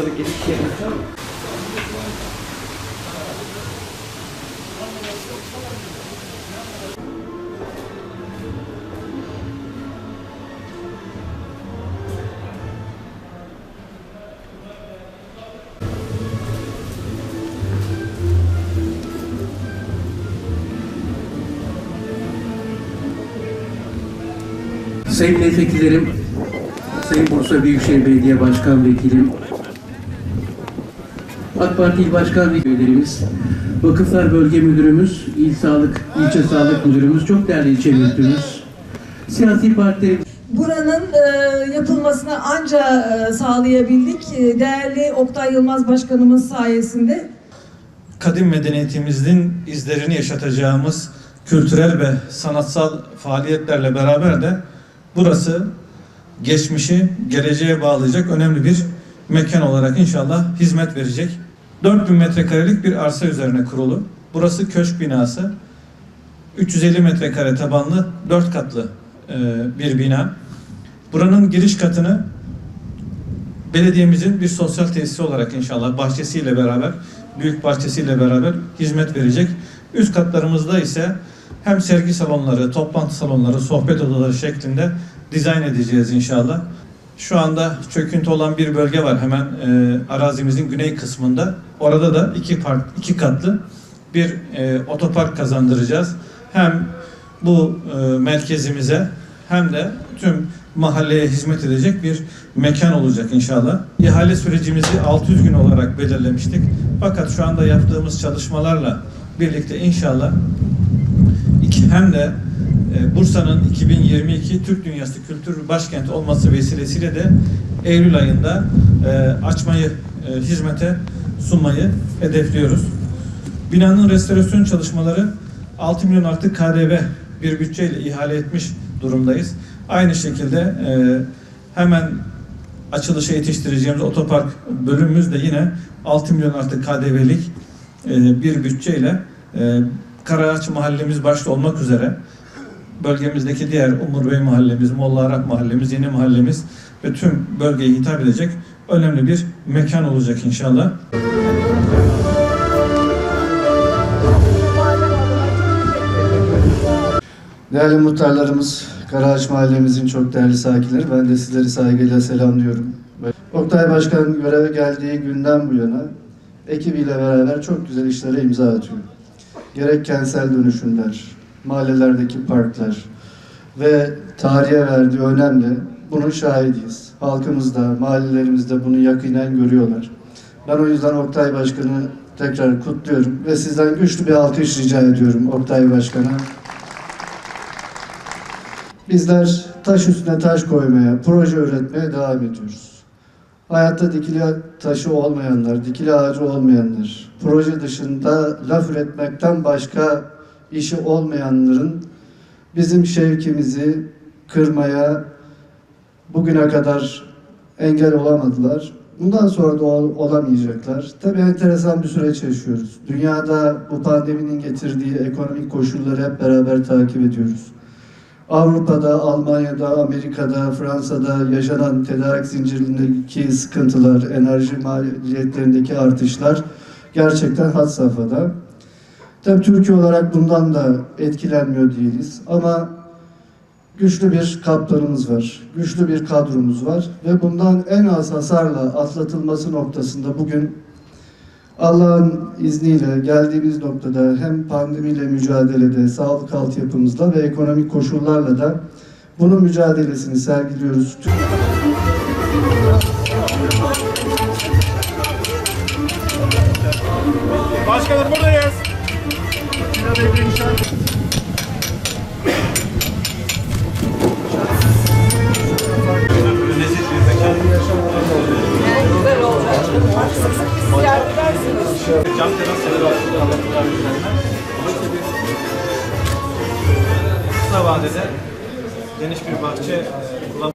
Hazırlık gelip şey yapacağım. Sayın milletvekillerim, Sayın Bursa Büyükşehir Belediye Başkan Vekilim, AK Parti İl Başkan Vekillerimiz, Vakıflar Bölge Müdürümüz, İl Sağlık, İlçe Sağlık Müdürümüz, çok değerli ilçe müdürümüz, siyasi partilerimiz, Buranın e, yapılmasını anca e, sağlayabildik. E, değerli Oktay Yılmaz Başkanımız sayesinde. kadim medeniyetimizin izlerini yaşatacağımız kültürel ve sanatsal faaliyetlerle beraber de burası geçmişi geleceğe bağlayacak önemli bir mekan olarak inşallah hizmet verecek. 4000 metrekarelik bir arsa üzerine kurulu. Burası köşk binası. 350 metrekare tabanlı 4 katlı e, bir bina. Buranın giriş katını belediyemizin bir sosyal tesisi olarak inşallah bahçesiyle beraber, büyük bahçesiyle beraber hizmet verecek. Üst katlarımızda ise hem sergi salonları, toplantı salonları, sohbet odaları şeklinde dizayn edeceğiz inşallah. Şu anda çöküntü olan bir bölge var hemen e, arazimizin güney kısmında. Orada da iki park, iki katlı bir e, otopark kazandıracağız. Hem bu e, merkezimize hem de tüm mahalleye hizmet edecek bir mekan olacak inşallah. İhale sürecimizi 600 gün olarak belirlemiştik. Fakat şu anda yaptığımız çalışmalarla birlikte inşallah iki, hem de Bursa'nın 2022 Türk Dünyası Kültür Başkenti olması vesilesiyle de Eylül ayında e, açmayı, e, hizmete sunmayı hedefliyoruz. Binanın restorasyon çalışmaları 6 milyon artı KDV bir bütçeyle ihale etmiş durumdayız. Aynı şekilde e, hemen açılışa yetiştireceğimiz otopark bölümümüz de yine 6 milyon artı KDV'lik bir bütçeyle Karaağaç mahallemiz başta olmak üzere bölgemizdeki diğer Umur Bey mahallemiz, Molla Arap mahallemiz, Yeni mahallemiz ve tüm bölgeye hitap edecek önemli bir mekan olacak inşallah. Değerli muhtarlarımız, Karaağaç Mahallemizin çok değerli sakinleri, ben de sizleri saygıyla selamlıyorum. Oktay Başkan göreve geldiği günden bu yana ekibiyle beraber çok güzel işlere imza atıyor. Gerek kentsel dönüşümler, mahallelerdeki parklar ve tarihe verdiği önemli bunun şahidiyiz. Halkımız da, mahallelerimizde bunu yakinen görüyorlar. Ben o yüzden Oktay Başkan'ı tekrar kutluyorum ve sizden güçlü bir alkış rica ediyorum Oktay Başkan'a. Bizler taş üstüne taş koymaya, proje üretmeye devam ediyoruz. Hayatta dikili taşı olmayanlar, dikili ağacı olmayanlar, proje dışında laf üretmekten başka işi olmayanların bizim şevkimizi kırmaya bugüne kadar engel olamadılar. Bundan sonra da ol- olamayacaklar. Tabii enteresan bir süreç yaşıyoruz. Dünyada bu pandeminin getirdiği ekonomik koşulları hep beraber takip ediyoruz. Avrupa'da, Almanya'da, Amerika'da, Fransa'da yaşanan tedarik zincirindeki sıkıntılar, enerji maliyetlerindeki artışlar gerçekten had safhada. Tabii Türkiye olarak bundan da etkilenmiyor değiliz ama güçlü bir kaptanımız var, güçlü bir kadromuz var ve bundan en az hasarla atlatılması noktasında bugün Allah'ın izniyle geldiğimiz noktada hem pandemiyle mücadelede, sağlık altyapımızla ve ekonomik koşullarla da bunun mücadelesini sergiliyoruz. Başkanım buradayız. Cam var. Kalıplar üzerine. Kısa vadede geniş bir bahçe